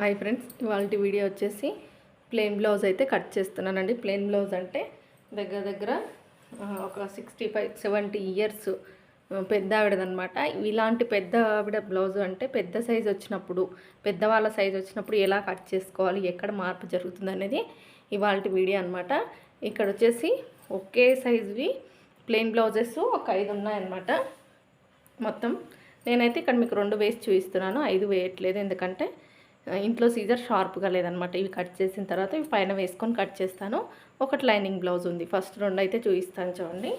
Hi friends ఇవాళ video వచ్చేసి plain blouse అయితే కట్ చేస్తున్నానండి. ప్లెయిన్ బ్లౌజ్ అంటే దగ్గర దగ్గర ఒక సిక్స్టీ ఫైవ్ సెవెంటీ ఇయర్స్ పెద్ద ఆవిడదనమాట ఇలాంటి పెద్ద ఆవిడ బ్లౌజ్ అంటే పెద్ద సైజ్ వచ్చినప్పుడు పెద్దవాళ్ళ సైజ్ వచ్చినప్పుడు ఎలా కట్ చేసుకోవాలి ఎక్కడ మార్పు జరుగుతుంది అనేది ఇవాళ వీడియో అనమాట ఇక్కడ వచ్చేసి ఒకే సైజువి ప్లెయిన్ బ్లౌజెస్ ఒక ఐదు ఉన్నాయన్నమాట. మొత్తం నేనైతే ఇక్కడ మీకు రెండు వేసి చూపిస్తున్నాను. ఐదు వేయట్లేదు ఎందుకంటే ఇంట్లో సీజర్ షార్ప్గా లేదనమాట. ఇవి కట్ చేసిన తర్వాత ఇవి పైన వేసుకొని కట్ చేస్తాను. ఒకటి లైనింగ్ బ్లౌజ్ ఉంది. ఫస్ట్ రెండు అయితే చూపిస్తాను చూడండి.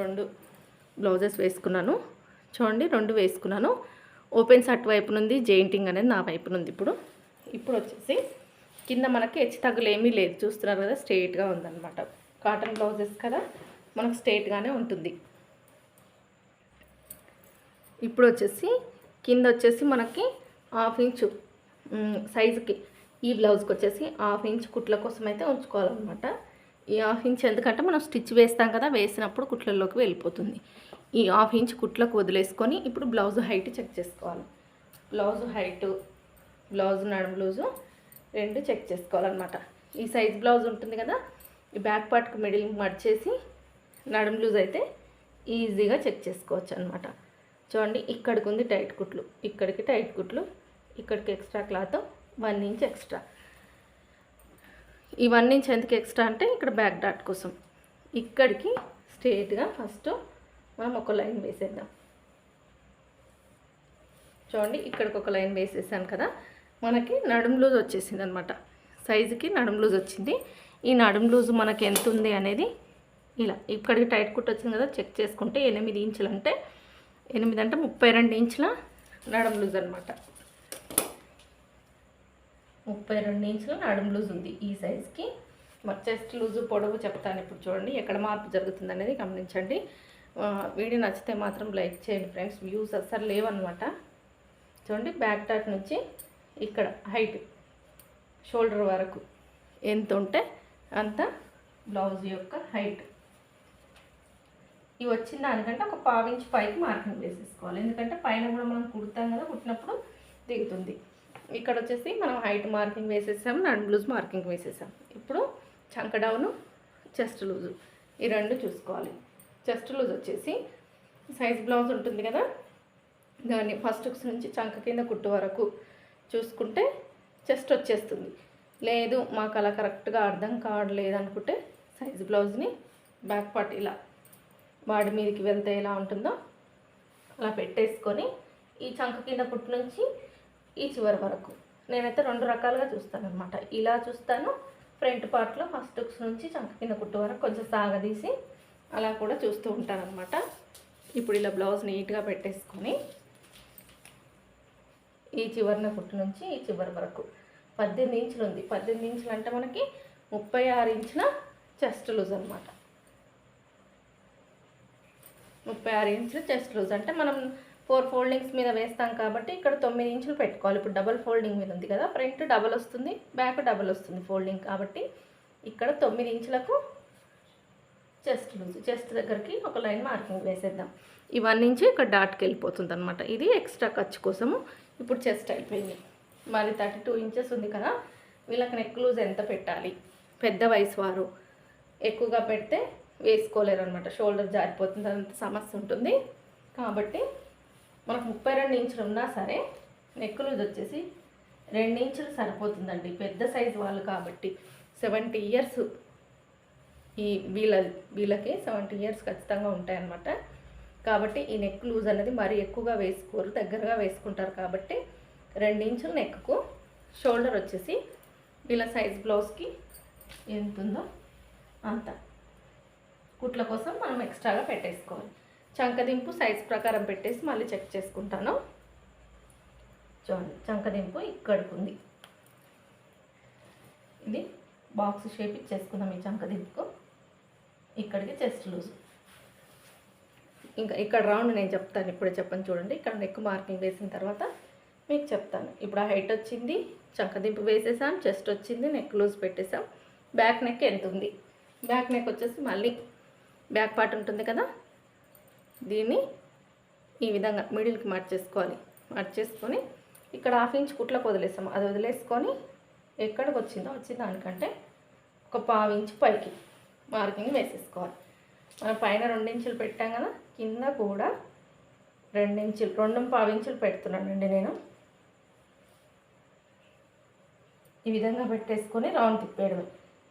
రెండు బ్లౌజెస్ వేసుకున్నాను. చూడండి రెండు వేసుకున్నాను. ఓపెన్స్ అటువైపు నుండి జెయింటింగ్ అనేది నా వైపు నుండి ఇప్పుడు. ఇప్పుడు వచ్చేసి కింద మనకి హెచ్చు తగ్గులు ఏమీ లేదు. చూస్తున్నారు కదా స్ట్రెయిట్గా ఉందన్నమాట కాటన్ బ్లౌజెస్ కదా మనకు స్ట్రైట్గానే ఉంటుంది. ఇప్పుడు వచ్చేసి కింద వచ్చేసి మనకి హాఫ్ ఇంచు సైజుకి ఈ బ్లౌజ్కి వచ్చేసి హాఫ్ ఇంచ్ కుట్ల కోసం అయితే ఉంచుకోవాలన్నమాట. ఈ హాఫ్ ఇంచ్ ఎందుకంటే మనం స్టిచ్ వేస్తాం కదా వేసినప్పుడు కుట్లలోకి వెళ్ళిపోతుంది. ఈ హాఫ్ ఇంచ్ కుట్లకు వదిలేసుకొని ఇప్పుడు బ్లౌజ్ హైట్ చెక్ చేసుకోవాలి. బ్లౌజ్ హైటు బ్లౌజ్ నడు బ్లౌజు రెండు చెక్ చేసుకోవాలన్నమాట. ఈ సైజ్ బ్లౌజ్ ఉంటుంది కదా ఈ బ్యాక్ పార్ట్కి మిడిల్ మడిచేసి నడుం లూజ్ అయితే ఈజీగా చెక్ చేసుకోవచ్చు అనమాట చూడండి ఇక్కడికి ఉంది టైట్ కుట్లు ఇక్కడికి టైట్ కుట్లు. ఇక్కడికి extra cloth one inch extra ఈ వన్ ఇంచ్ ఎందుకు ఎక్స్ట్రా అంటే ఇక్కడ బ్యాక్ డాట్ కోసం. ఇక్కడికి స్ట్రేట్గా ఫస్ట్ మనం ఒక లైన్ వేసేద్దాం. చూడండి ఇక్కడికి ఒక లైన్ వేసేసాను కదా. మనకి నడుం లూజ్ వచ్చేసింది అనమాట సైజుకి నడుం లూజ్ వచ్చింది. ఈ నడుం లూజ్ మనకి ఎంత ఉంది అనేది ఇలా ఇక్కడికి టైట్ కుట్ వచ్చింది కదా చెక్ చేసుకుంటే ఎనిమిది ఇంచులు అంటే ఎనిమిది అంటే ముప్పై రెండు ఇంచుల నడుం లూజ్ అనమాట. ముప్పై రెండు ఇంచుల నడుం లూజ్ ఉంది ఈ సైజ్కి. మరి చెస్ట్ లూజు పొడవు చెప్తాను ఇప్పుడు చూడండి ఎక్కడ మార్పు జరుగుతుంది అనేది గమనించండి వీడియో నచ్చితే మాత్రం లైక్ చేయండి ఫ్రెండ్స్ వ్యూస్ అస్సలు లేవన్నమాట. చూడండి బ్యాక్ టాట్ నుంచి ఇక్కడ హైట్ షోల్డర్ వరకు ఎంత ఉంటే అంత బ్లౌజ్ యొక్క హైట్. ఇవి వచ్చిన దానికంటే ఒక పావు పైకి మార్కింగ్ వేసేసుకోవాలి. ఎందుకంటే పైన కూడా మనం కుడతాం కదా కుట్టినప్పుడు దిగుతుంది. ఇక్కడ వచ్చేసి మనం హైట్ మార్కింగ్ వేసేసాం నడుము లూజ్ మార్కింగ్ వేసేసాం. ఇప్పుడు చంక డౌను చెస్ట్ లూజు ఈ రెండు చూసుకోవాలి. చెస్ట్ లూజ్ వచ్చేసి సైజ్ బ్లౌజ్ ఉంటుంది కదా? దాన్ని ఫస్ట్ నుంచి చంక కింద కుట్టు వరకు చూసుకుంటే చెస్ట్ వచ్చేస్తుంది. లేదు మాకు అలా కరెక్ట్గా అర్థం కావట్లేదు అనుకుంటే సైజ్ బ్లౌజ్ని బ్యాక్ పార్ట్ ఇలా బాడీ మీదకి వెళ్తే ఎలా ఉంటుందో అలా పెట్టేసుకొని ఈ చంక కింద కుట్టు నుంచి ఈ చివరి వరకు. నేనైతే రెండు రకాలుగా చూస్తాను అనమాట ఇలా చూస్తాను ఫ్రంట్ పార్ట్లో ఫస్ట్ హుక్స్ నుంచి చంక కింద కుట్టు వరకు కొంచెం సాగదీసి అలా కూడా చూస్తూ ఉంటాను అనమాట ఇప్పుడు ఇలా బ్లౌజ్ నీట్గా పెట్టేసుకొని ఈ చివరిన కుట్టు నుంచి ఈ చివరి వరకు. పద్దెనిమిది ఇంచులు ఉంది. పద్దెనిమిది ఇంచులు అంటే మనకి ముప్పై ఆరు ఇంచుల చెస్ట్ లూజ్ అనమాట ముప్పై ఆరు ఇంచులు చెస్ట్ లూజ్ అంటే మనం ఫోర్ ఫోల్డింగ్స్ మీద వేస్తాం కాబట్టి ఇక్కడ తొమ్మిది ఇంచులు పెట్టుకోవాలి. ఇప్పుడు డబల్ ఫోల్డింగ్ మీద ఉంది కదా ఫ్రంట్ డబల్ వస్తుంది బ్యాక్ డబల్ వస్తుంది ఫోల్డింగ్ కాబట్టి ఇక్కడ తొమ్మిది ఇంచులకు చెస్ట్ లూజ్ చెస్ట్ దగ్గరికి ఒక లైన్ మార్కింగ్ వేసేద్దాం. ఇవన్నీ నుంచి ఇక్కడ డాట్కి వెళ్ళిపోతుంది అనమాట ఇది ఎక్స్ట్రా ఖర్చు కోసము ఇప్పుడు చెస్ట్ అయిపోయింది. మరి థర్టీ టూ ఇంచెస్ ఉంది కదా వీళ్ళకి నెక్ లూజ్ ఎంత పెట్టాలి? పెద్ద వయసు వారు ఎక్కువగా పెడితే వేసుకోలేరు అనమాట షోల్డర్ జారిపోతుంది అంత సమస్య ఉంటుంది. కాబట్టి మనకు ముప్పై రెండు ఇంచులు ఉన్నా సరే నెక్ లూజ్ వచ్చేసి రెండు ఇంచులు సరిపోతుందండి. పెద్ద సైజు వాళ్ళు కాబట్టి సెవెంటీ ఇయర్స్ ఈ వీళ్ళ వీళ్ళకి సెవెంటీ ఇయర్స్ ఖచ్చితంగా ఉంటాయన్నమాట. కాబట్టి ఈ నెక్ లూజ్ అనేది మరీ ఎక్కువగా వేసుకోరు దగ్గరగా వేసుకుంటారు కాబట్టి రెండు ఇంచుల నెక్కు షోల్డర్ వచ్చేసి వీళ్ళ సైజ్ బ్లౌజ్కి ఎంత ఉందో అంత. కుట్ల కోసం మనం ఎక్స్ట్రాగా పెట్టేసుకోవాలి. చంకదింపు సైజ్ ప్రకారం పెట్టేసి మళ్ళీ చెక్ చేసుకుంటాను. చూడండి చంకదింపు ఇక్కడికి ఇది బాక్స్ షేప్ ఇచ్చేసుకుందాం ఈ చంకదింపుకు. ఇక్కడికి చెస్ట్ లూజ్ ఇంకా ఇక్కడ రౌండ్ నేను చెప్తాను ఇప్పుడే చెప్పని చూడండి. ఇక్కడ నెక్ మార్కింగ్ వేసిన తర్వాత మీకు చెప్తాను. ఇప్పుడు ఆ హైట్ వచ్చింది చంకదింపు వేసేసాం చెస్ట్ వచ్చింది నెక్ లూజ్ పెట్టేసాం. బ్యాక్ నెక్ ఎంత ఉంది? బ్యాక్ నెక్ వచ్చేసి మళ్ళీ బ్యాక్ పార్ట్ ఉంటుంది కదా? దీన్ని ఈ విధంగా మిడిల్కి మార్చేసుకోవాలి మార్చేసుకొని ఇక్కడ హాఫ్ ఇంచ్ కుట్లకు వదిలేస్తాము అది వదిలేసుకొని ఎక్కడికి వచ్చిందో వచ్చిన దానికంటే ఒక పావు ఇంచ్ పైకి మార్కింగ్ వేసేసుకోవాలి. మనం పైన రెండు ఇంచులు పెట్టాం కదా కింద కూడా రెండు ఇంచులు రెండు పావు ఇంచులు పెడుతున్నానండి నేను. ఈ విధంగా పెట్టేసుకొని రౌండ్ తిప్పేయడమే.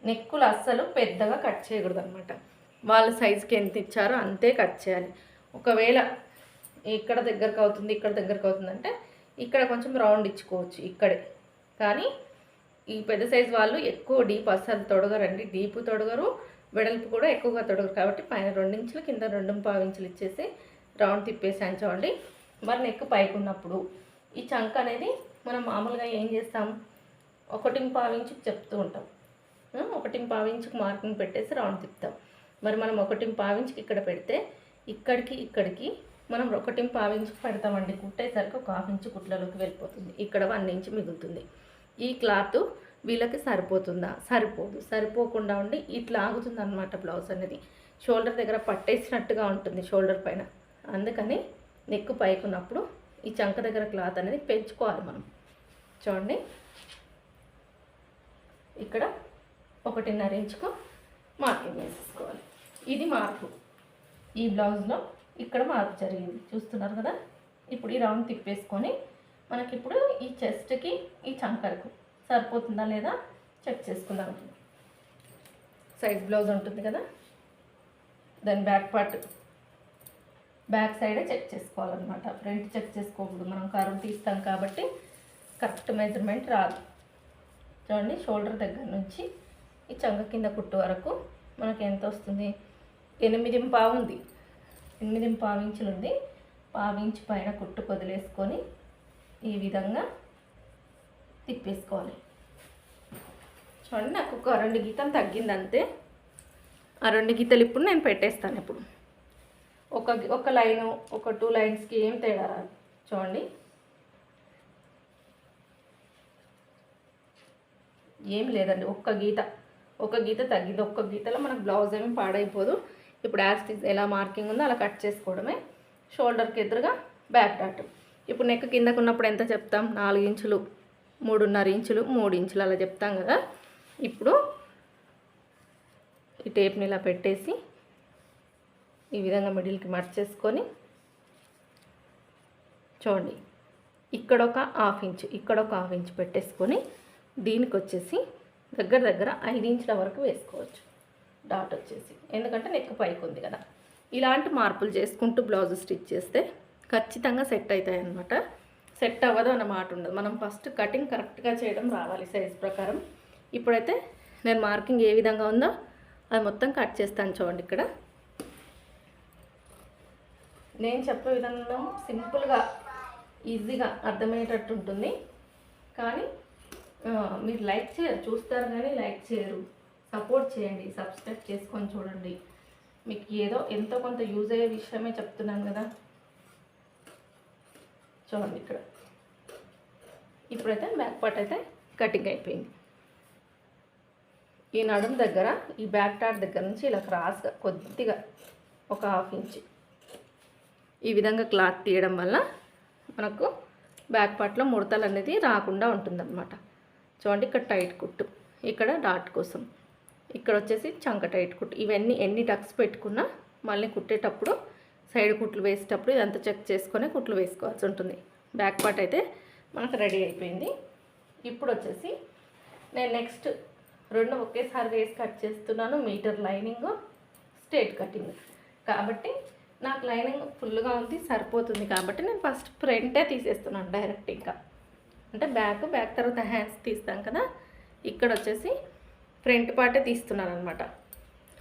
నెక్కులు అస్సలు పెద్దగా కట్ చేయకూడదు అనమాట వాళ్ళ సైజుకి ఎంత ఇచ్చారో అంతే కట్ చేయాలి. ఒకవేళ ఇక్కడ దగ్గరకు అవుతుంది ఇక్కడ దగ్గరకు అవుతుందంటే ఇక్కడ కొంచెం రౌండ్ ఇచ్చుకోవచ్చు ఇక్కడే. కానీ ఈ పెద్ద సైజు వాళ్ళు ఎక్కువ డీప్ అస్సలు తొడగరండి. డీప్ తొడగరు వెడల్పు కూడా ఎక్కువగా తొడగరు. కాబట్టి పైన రెండించులు కింద రెండు పావించులు ఇచ్చేసి రౌండ్ తిప్పేసాను చూడండి. మరి నెక్ పైకి ఉన్నప్పుడు ఈ చంక్ అనేది మనం మామూలుగా ఏం చేస్తాం? ఒకటి పావించుకు చెప్తూ ఉంటాం. ఆ, ఒకటి పావించుకు మార్కింగ్ పెట్టేసి రౌండ్ తిప్పుతాం. మరి మనం ఒకటి పావు ఇక్కడ పెడితే ఇక్కడికి ఇక్కడికి మనం ఒకటి పావు ఇంచుకు పెడతామండి. కుట్టేసరికి ఒక హాఫ్ ఇంచు కుట్లలోకి వెళ్ళిపోతుంది. ఇక్కడ వన్ ఇంచు మిగులుతుంది. ఈ క్లాత్ వీళ్ళకి సరిపోతుందా? సరిపోదు. సరిపోకుండా ఉండి ఇట్లా ఆగుతుంది అనమాట బ్లౌజ్ అనేది. షోల్డర్ దగ్గర పట్టేసినట్టుగా ఉంటుంది షోల్డర్ పైన. అందుకని నెక్ పైకి ఉన్నప్పుడు ఈ చంక దగ్గర క్లాత్ అనేది పెంచుకోవాలి మనం. చూడండి. ఇక్కడ ఒకటిన్నర ఇంచుకు మార్కింగ్ వేసేసుకోవాలి. ఇది మార్పు. ఈ బ్లౌజ్లో ఇక్కడ మార్పు జరిగింది. చూస్తున్నారు కదా? ఇప్పుడు ఈ రౌండ్ తిప్పేసుకొని మనకిప్పుడు ఈ చెస్ట్కి ఈ చంకరకు సరిపోతుందా లేదా చెక్ చేసుకుందాం. సైజ్ బ్లౌజ్ ఉంటుంది కదా? దాని బ్యాక్ పార్ట్ బ్యాక్ సైడే చెక్ చేసుకోవాలన్నమాట. ఫ్రంట్ చెక్ చేసుకోకూడదు. మనం కరువు తీస్తాం కాబట్టి కరెక్ట్ మెజర్మెంట్ రాదు. చూడండి షోల్డర్ దగ్గర నుంచి ఈ చంక కింద కుట్టు వరకు మనకి ఎంత వస్తుంది? ఎనిమిది పావు ఉంది ఎనిమిది పావించులు ఉంది పావు పైన కుట్టు వదిలేసుకొని ఈ విధంగా తిప్పేసుకోవాలి. చూడండి నాకు ఒక రెండు గీతం తగ్గింది అంతే ఆ రెండు గీతలు ఇప్పుడు నేను పెట్టేస్తాను ఇప్పుడు. ఒక ఒక లైను ఒక టూ లైన్స్కి ఏం తేడా రాదు. చూడండి. ఏం లేదండి ఒక్క గీత. ఒక గీత తగ్గింది. ఒక్క గీతలో మనకు బ్లౌజ్ ఏమి పాడైపోదు. ఇప్పుడు యాస్టిజ్ ఎలా మార్కింగ్ ఉందో అలా కట్ చేసుకోవడమే. షోల్డర్కి ఎదురుగా బ్యాక్ డాట్ ఇప్పుడు నెక్ కిందకు ఉన్నప్పుడు ఎంత చెప్తాం? నాలుగు ఇంచులు మూడున్నర ఇంచులు మూడు ఇంచులు అలా చెప్తాం కదా. ఇప్పుడు ఈ టేప్ని ఇలా పెట్టేసి ఈ విధంగా మిడిల్కి మర్చేసుకొని చూడండి. ఇక్కడ ఒక హాఫ్ ఇంచ్ ఇక్కడ ఒక హాఫ్ ఇంచ్ పెట్టేసుకొని దీనికి వచ్చేసి దగ్గర దగ్గర ఐదు ఇంచుల వరకు వేసుకోవచ్చు. డాట్ వచ్చేసి. ఎందుకంటే నెక్ పైకి ఉంది కదా. ఇలాంటి మార్పులు చేసుకుంటూ బ్లౌజ్ స్టిచ్ చేస్తే ఖచ్చితంగా సెట్ అవుతాయి అన్నమాట సెట్ అవ్వదు అన్న మాట ఉండదు. మనం ఫస్ట్ కటింగ్ కరెక్ట్గా చేయడం రావాలి సైజ్ ప్రకారం. ఇప్పుడైతే నేను మార్కింగ్ ఏ విధంగా ఉందో అది మొత్తం కట్ చేస్తాను చూడండి ఇక్కడ. నేను చెప్పే విధంగా సింపుల్గా ఈజీగా అర్థమయ్యేటట్టు ఉంటుంది. కానీ మీరు లైక్ చేయరు. చూస్తారు కానీ లైక్ చేయరు. సపోర్ట్ చేయండి సబ్స్క్రైబ్ చేసుకొని చూడండి. మీకు ఏదో ఎంతో కొంత యూజ్ అయ్యే విషయమే చెప్తున్నాను కదా. చూడండి ఇక్కడ. ఇప్పుడైతే బ్యాక్ పార్ట్ అయితే కటింగ్ అయిపోయింది. ఈ నడుము దగ్గర ఈ బ్యాక్ టాట్ దగ్గర నుంచి ఇలా క్రాస్గా కొద్దిగా ఒక హాఫ్ ఇంచ్. ఈ విధంగా క్లాత్ తీయడం వల్ల మనకు బ్యాక్ పార్ట్లో ముడతలు అనేది రాకుండా ఉంటుందన్నమాట. చూడండి ఇక్కడ టైట్ కుట్టు. ఇక్కడ డాట్ కోసం. ఇక్కడ వచ్చేసి చంక టైట్ కుట్టు. ఇవన్నీ ఎన్ని టక్స్ పెట్టుకున్నా మళ్ళీ కుట్టేటప్పుడు సైడ్ కుట్లు వేసేటప్పుడు ఇదంతా చెక్ చేసుకొని కుట్లు వేసుకోవాల్సి ఉంటుంది. బ్యాక్ పార్ట్ అయితే మనకు రెడీ అయిపోయింది. ఇప్పుడు వచ్చేసి నేను నెక్స్ట్ రెండు ఒకేసారి వేసి కట్ చేస్తున్నాను మీటర్ లైనింగ్ స్ట్రేట్ కటింగ్. కాబట్టి నాకు లైనింగ్ ఫుల్గా ఉంది సరిపోతుంది కాబట్టి నేను ఫస్ట్ ఫ్రంటే తీసేస్తున్నాను డైరెక్ట్ ఇంకా. అంటే బ్యాక్ బ్యాక్ తర్వాత హ్యాండ్స్ తీస్తాం కదా. ఇక్కడ వచ్చేసి ఫ్రంట్ పార్టే తీస్తున్నాను అనమాట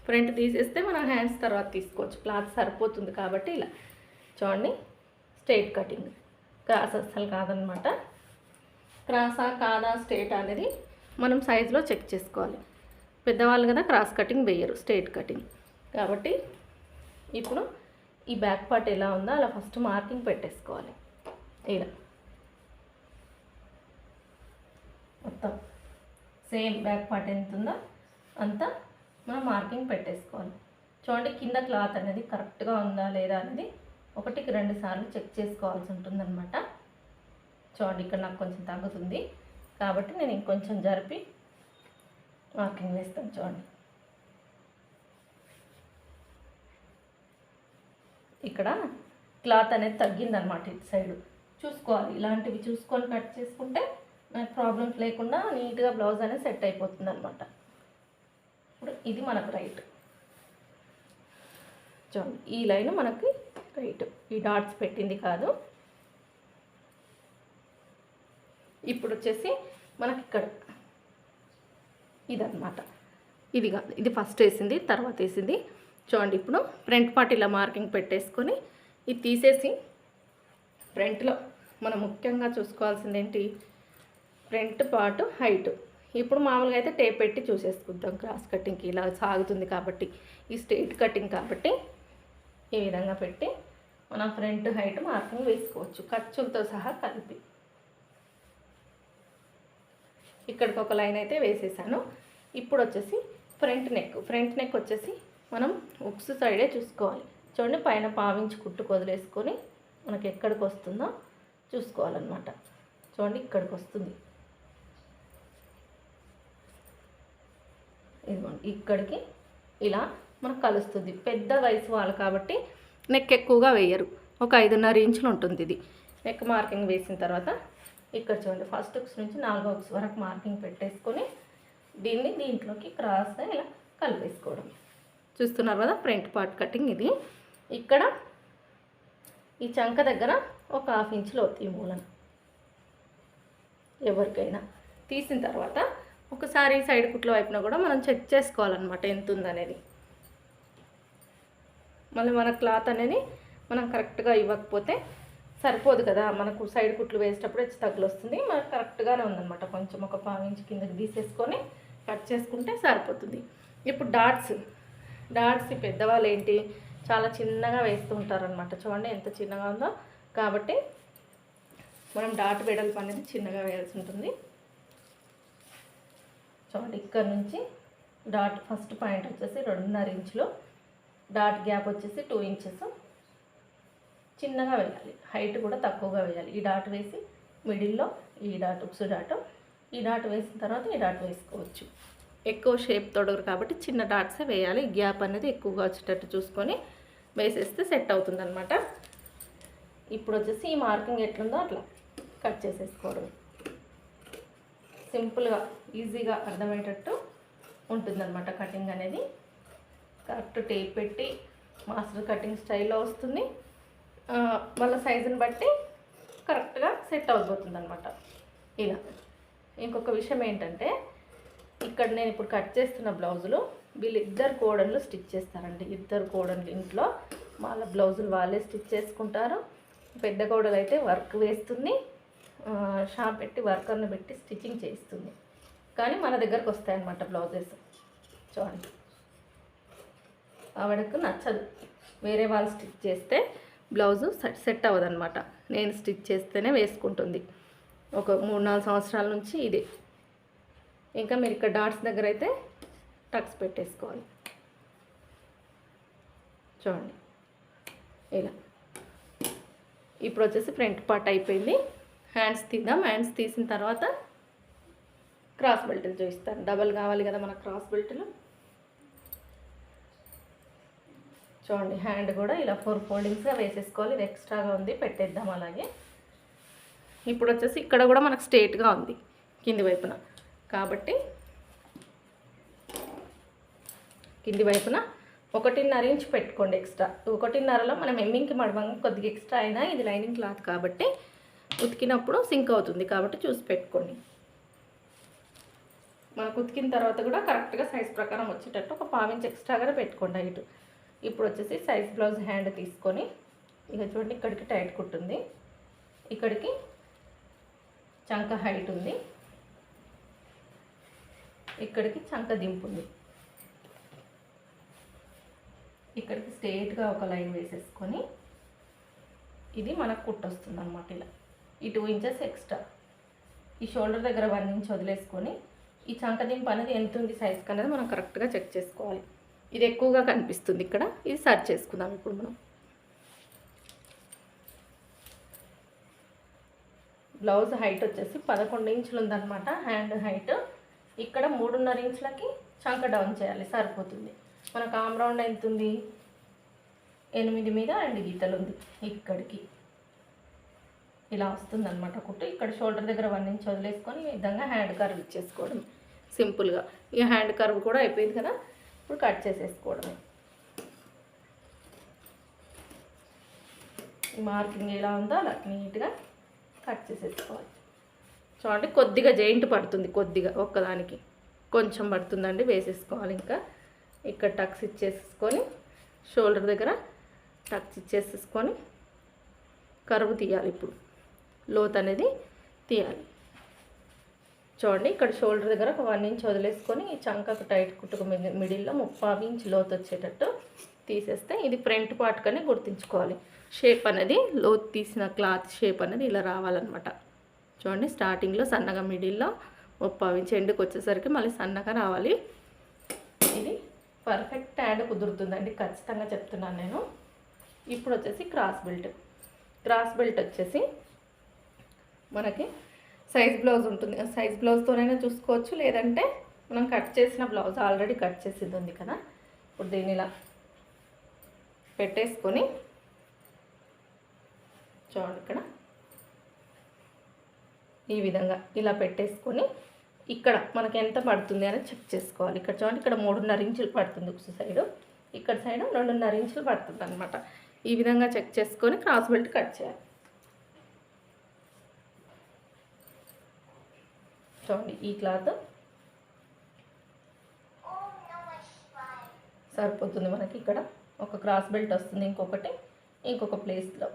ఫ్రంట్ తీసేస్తే మనం హ్యాండ్స్ తర్వాత తీసుకోవచ్చు. క్లాత్ సరిపోతుంది కాబట్టి ఇలా. చూడండి స్ట్రైట్ కటింగ్. క్రాస్ అస్సలు కాదనమాట క్రాసా కాదా స్టేట్ అనేది మనం సైజులో చెక్ చేసుకోవాలి. పెద్దవాళ్ళు కదా క్రాస్ కటింగ్ వేయరు స్టేట్ కటింగ్. కాబట్టి ఇప్పుడు ఈ బ్యాక్ పార్ట్ ఎలా ఉందో అలా ఫస్ట్ మార్కింగ్ పెట్టేసుకోవాలి. ఇలా. మొత్తం. సేమ్ బ్యాక్ పార్ట్ ఎంత ఉందో అంతా మనం మార్కింగ్ పెట్టేసుకోవాలి. చూడండి కింద క్లాత్ అనేది కరెక్ట్గా ఉందా లేదా అనేది ఒకటికి రెండు సార్లు చెక్ చేసుకోవాల్సి ఉంటుందన్నమాట. చూడండి ఇక్కడ నాకు కొంచెం తగ్గుతుంది. కాబట్టి నేను ఇంకొంచెం జరిపి మార్కింగ్ వేస్తాను చూడండి. ఇక్కడ క్లాత్ అనేది తగ్గిందనమాట ఇటు సైడ్. చూసుకోవాలి. ఇలాంటివి చూసుకొని కట్ చేసుకుంటే మనకు ప్రాబ్లమ్స్ లేకుండా నీట్గా బ్లౌజ్ అనేది సెట్ అయిపోతుంది అనమాట ఇప్పుడు ఇది మనకు రైట్ చూడండి ఈ లైన్ మనకి రైట్ ఈ డాట్స్ పెట్టింది కాదు. ఇప్పుడు వచ్చేసి మనకి ఇక్కడ ఇదన్నమాట. ఇది కాదు ఇది ఫస్ట్ వేసింది తర్వాత వేసింది. చూడండి ఇప్పుడు ఫ్రంట్ పార్ట్ ఇలా మార్కింగ్ పెట్టేసుకొని ఇది తీసేసి ఫ్రంట్లో మనం ముఖ్యంగా చూసుకోవాల్సింది ఏంటి? Front part height. ఇప్పుడు మామూలుగా అయితే టేప్ పెట్టి చూసేసుకుందాం. క్రాస్ కటింగ్కి ఇలా సాగుతుంది కాబట్టి ఈ స్ట్రైట్ కటింగ్ కాబట్టి ఈ విధంగా పెట్టి మనం ఫ్రంట్ హైట్ మార్కింగ్ వేసుకోవచ్చు. ఖర్చులతో సహా కలిపి. ఇక్కడికి ఒక లైన్ అయితే వేసేసాను. ఇప్పుడు వచ్చేసి ఫ్రంట్ నెక్. ఫ్రంట్ నెక్ వచ్చేసి మనం ఉక్స్ సైడే చూసుకోవాలి. చూడండి పైన పావించి కుట్టు వదిలేసుకొని మనకి ఎక్కడికి వస్తుందో చూసుకోవాలన్నమాట. చూడండి ఇక్కడికి వస్తుంది. ఇదిగోండి ఇక్కడికి ఇలా మనకు కలుస్తుంది. పెద్ద వయసు వాళ్ళు కాబట్టి నెక్ ఎక్కువగా వేయరు. ఒక ఐదున్నర ఇంచులు ఉంటుంది ఇది. నెక్ మార్కింగ్ వేసిన తర్వాత ఇక్కడ చూడండి ఫస్ట్ హుక్స్ నుంచి నాలుగో హుక్స్ వరకు మార్కింగ్ పెట్టేసుకొని దీన్ని దీంట్లోకి క్రాస్గా ఇలా కలిపేసుకోవడం. చూస్తున్నారు కదా ఫ్రంట్ పార్ట్ కటింగ్ ఇది. ఇక్కడ ఈ చంక దగ్గర ఒక హాఫ్ ఇంచులో అవుతాయి మూలన. ఎవరికైనా తీసిన తర్వాత ఒకసారి సైడ్ కుట్ల వైపున కూడా మనం చెక్ చేసుకోవాలన్నమాట ఎంత ఉందనేది మళ్ళీ మన క్లాత్ అనేది మనం కరెక్ట్గా ఇవ్వకపోతే సరిపోదు కదా. మనకు సైడ్ కుట్లు వేసేటప్పుడు హెచ్చు తగ్గులు వస్తుంది మనకు కరెక్ట్గానే ఉందన్నమాట. కొంచెం ఒక పావు కిందకి తీసేసుకొని కట్ చేసుకుంటే సరిపోతుంది. ఇప్పుడు డాట్స్. డాట్స్ పెద్దవాళ్ళు ఏంటి చాలా చిన్నగా వేస్తూ ఉంటారనమాట చూడండి ఎంత చిన్నగా ఉందో. కాబట్టి మనం డాట్ వెడల్పు అనేది చిన్నగా వేయాల్సి ఉంటుంది. చూడండి ఇక్కడ నుంచి డాట్ ఫస్ట్ పాయింట్ వచ్చేసి రెండున్నర ఇంచులో. డాట్ గ్యాప్ వచ్చేసి టూ ఇంచెస్. చిన్నగా వేయాలి. హైట్ కూడా తక్కువగా వేయాలి. ఈ డాట్ వేసి మిడిల్లో ఈ డాట్ ఉప్స్ డాట్. ఈ డాట్ వేసిన తర్వాత ఈ డాట్ వేసుకోవచ్చు. ఎక్కువ షేప్ తొడగరు కాబట్టి చిన్న డాట్సే వేయాలి. గ్యాప్ అనేది ఎక్కువగా వచ్చేటట్టు చూసుకొని వేసేస్తే సెట్ అవుతుందన్నమాట. ఇప్పుడు వచ్చేసి ఈ మార్కింగ్ ఎట్లుందో అట్లా కట్ చేసేసుకోవడం సింపుల్గా ఈజీగా అర్థమయ్యేటట్టు ఉంటుందన్నమాట కటింగ్ అనేది. కరెక్ట్ టేప్ పెట్టి మాస్టర్ కటింగ్ స్టైల్లో వస్తుంది. ఆ, వాళ్ళ సైజుని బట్టి కరెక్ట్గా సెట్ అయిపోతుంది అనమాట ఇలా ఇంకొక విషయం ఏంటంటే ఇక్కడ నేను ఇప్పుడు కట్ చేస్తున్న బ్లౌజులు వీళ్ళిద్దరు కోడన్లు స్టిచ్ చేస్తారండి. ఇద్దరు కోడన్లు ఇంట్లో వాళ్ళ బ్లౌజులు వాళ్ళే స్టిచ్ చేసుకుంటారు. పెద్ద కోడలు అయితే వర్క్ వేస్తుంది. షాప్ పెట్టి వర్కర్ని పెట్టి స్టిచ్చింగ్ చేయిస్తుంది. కానీ మన దగ్గరకు వస్తాయన్నమాట బ్లౌజెస్. చూడండి. ఆవిడకు నచ్చదు. వేరే వాళ్ళు స్టిచ్ చేస్తే బ్లౌజు సెట్ సెట్ అవ్వదన్నమాట. నేను స్టిచ్ చేస్తేనే వేసుకుంటుంది. ఒక మూడు నాలుగు సంవత్సరాల నుంచి ఇదే. ఇంకా మీరు ఇక్కడ డాట్స్ దగ్గర అయితే టక్స్ పెట్టేసుకోవాలి. చూడండి. ఇలా. ఇప్పుడు వచ్చేసి ఫ్రంట్ పార్ట్ అయిపోయింది. హ్యాండ్స్ తీద్దాం హ్యాండ్స్ తీసిన తర్వాత క్రాస్ బెల్ట్లు చూపిస్తాను. డబల్ కావాలి కదా మన క్రాస్ బెల్ట్లు. చూడండి హ్యాండ్ కూడా ఇలా ఫోర్ ఫోల్డింగ్స్గా వేసేసుకోవాలి. ఇది ఎక్స్ట్రాగా ఉంది పెట్టేద్దాం అలాగే. ఇప్పుడు వచ్చేసి ఇక్కడ కూడా మనకు స్ట్రేట్గా ఉంది కింది వైపున. కాబట్టి కింది వైపున ఒకటిన్నర ఇంచ్ పెట్టుకోండి ఎక్స్ట్రా. ఒకటిన్నరలో మనం ఎమ్మింగ్కి మడవంగా కొద్దిగా ఎక్స్ట్రా అయినా ఇది లైనింగ్ క్లాత్ కాబట్టి ఉతికినప్పుడు సింక్ అవుతుంది కాబట్టి చూసి పెట్టుకోండి. మనకు ఉతికిన తర్వాత కూడా కరెక్ట్గా సైజ్ ప్రకారం వచ్చేటట్టు ఒక పావించి ఎక్స్ట్రాగానే పెట్టుకోండి ఇటు ఇప్పుడు వచ్చేసి సైజ్ బ్లౌజ్ హ్యాండ్ తీసుకొని ఇక చూడండి ఇక్కడికి టైట్ కుట్టుంది ఇక్కడికి చంక హైట్ ఉంది. ఇక్కడికి చంక దింపు ఉంది. ఇక్కడికి స్ట్రేట్గా ఒక లైన్ వేసేసుకొని ఇది మనకు కుట్టొస్తుంది అనమాట ఇలా. ఈ టూ ఇంచెస్ ఎక్స్ట్రా ఈ షోల్డర్ దగ్గర వన్ ఇంచ్ వదిలేసుకొని ఈ చంక దింపు అనేది ఎంత ఉంది సైజ్ అనేది మనం కరెక్ట్గా చెక్ చేసుకోవాలి. ఇది ఎక్కువగా కనిపిస్తుంది ఇక్కడ. ఇది సర్చ్ చేసుకుందాం ఇప్పుడు మనం. బ్లౌజ్ హైట్ వచ్చేసి పదకొండు ఇంచులు ఉందన్నమాట. హ్యాండ్ హైట్ ఇక్కడ మూడున్నర ఇంచులకి చంక డౌన్ చేయాలి. సరిపోతుంది. మనకు ఆమ్ రౌండ్ ఎంత ఉంది? ఎనిమిది మీద అండ్ గీతలు ఉంది ఇక్కడికి. ఇలా వస్తుంది అనమాట కుట్టు. ఇక్కడ షోల్డర్ దగ్గర వన్ ఇంచ్ వదిలేసుకొని ఈ విధంగా హ్యాండ్ కర్వ్ ఇచ్చేసుకోవడం సింపుల్గా. ఇక హ్యాండ్ కర్వ్ కూడా అయిపోయింది కదా? ఇప్పుడు కట్ చేసేసుకోవడమే. ఈ మార్కింగ్ ఎలా ఉందో అలా నీట్గా కట్ చేసేసుకోవాలి. చూడండి కొద్దిగా జైంట్ పడుతుంది కొద్దిగా ఒక్కదానికి. కొంచెం పడుతుందండి వేసేసుకోవాలి ఇంకా. ఇక్కడ టక్స్ ఇచ్చేసుకొని షోల్డర్ దగ్గర టక్స్ ఇచ్చేసేసుకొని కరువు తీయాలి ఇప్పుడు. లోత్ అనేది తీయాలి. చూడండి ఇక్కడ షోల్డర్ దగ్గర ఒక వన్ ఇంచ్ వదిలేసుకొని ఈ చంకకు టైట్ కుట్టుకు మిడిల్లో ముప్పై ఇంచ్ లోతు వచ్చేటట్టు తీసేస్తే ఇది ఫ్రంట్ పార్ట్ గుర్తుంచుకోవాలి. షేప్ అనేది లోతు తీసిన క్లాత్ షేప్ అనేది ఇలా రావాలన్నమాట. చూడండి స్టార్టింగ్లో సన్నగా మిడిల్లో ముప్పై ఇంచ్ ఎండుకు వచ్చేసరికి మళ్ళీ సన్నగా రావాలి. ఇది పర్ఫెక్ట్ హ్యాండ్ కుదురుతుందండి ఖచ్చితంగా చెప్తున్నాను నేను. ఇప్పుడు వచ్చేసి క్రాస్ బెల్ట్. క్రాస్ బెల్ట్ వచ్చేసి మనకి సైజ్ బ్లౌజ్ ఉంటుంది. సైజ్ బ్లౌజ్తోనైనా చూసుకోవచ్చు. లేదంటే మనం కట్ చేసిన బ్లౌజ్ ఆల్రెడీ కట్ చేసింది ఉంది కదా. ఇప్పుడు దీన్ని ఇలా పెట్టేసుకొని చూడండి ఇక్కడ. ఈ విధంగా ఇలా పెట్టేసుకొని ఇక్కడ మనకి ఎంత పడుతుంది అని చెక్ చేసుకోవాలి. ఇక్కడ చూడండి ఇక్కడ మూడున్నర ఇంచులు పడుతుంది ఒక సైడు. ఇక్కడ సైడ్ రెండున్నర ఇంచులు పడుతుంది అనమాట ఈ విధంగా చెక్ చేసుకొని క్రాస్ బెల్ట్ కట్ చేయాలి. చూడండి ఈ క్లాత్. సరిపోతుంది మనకి ఇక్కడ. ఒక క్రాస్ బెల్ట్ వస్తుంది ఇంకొకటి. ఇంకొక ప్లేస్లో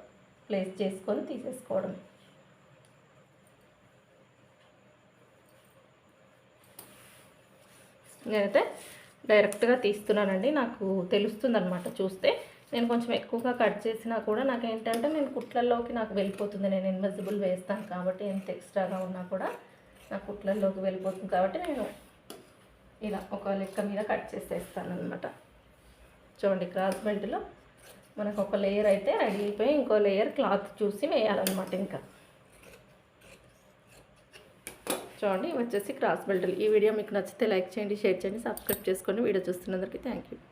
ప్లేస్ చేసుకొని తీసేసుకోవడం. నేనైతే డైరెక్ట్గా తీస్తున్నానండి. నాకు తెలుస్తుంది అనమాట చూస్తే. నేను కొంచెం ఎక్కువగా కట్ చేసినా కూడా నాకు ఏంటంటే నేను కుట్లల్లోకి నాకు వెళ్ళిపోతుంది. నేను ఇన్విజిబుల్ వేస్తాను కాబట్టి ఎంత ఎక్స్ట్రాగా ఉన్నా కూడా. నా కుట్లల్లోకి వెళ్ళిపోతుంది కాబట్టి నేను ఇలా ఒక లెక్క మీద కట్ చేసేస్తాను అనమాట చూడండి క్రాస్ బెల్ట్లో మనకు ఒక లేయర్ అయితే రెడీ అయిపోయి ఇంకో లేయర్ క్లాత్ చూసి వేయాలన్నమాట ఇంకా. చూడండి ఇవి వచ్చేసి క్రాస్ బెల్ట్లు. ఈ వీడియో మీకు నచ్చితే లైక్ చేయండి షేర్ చేయండి సబ్స్క్రైబ్ చేసుకోండి వీడియో చూస్తున్నందుకు థ్యాంక్ యూ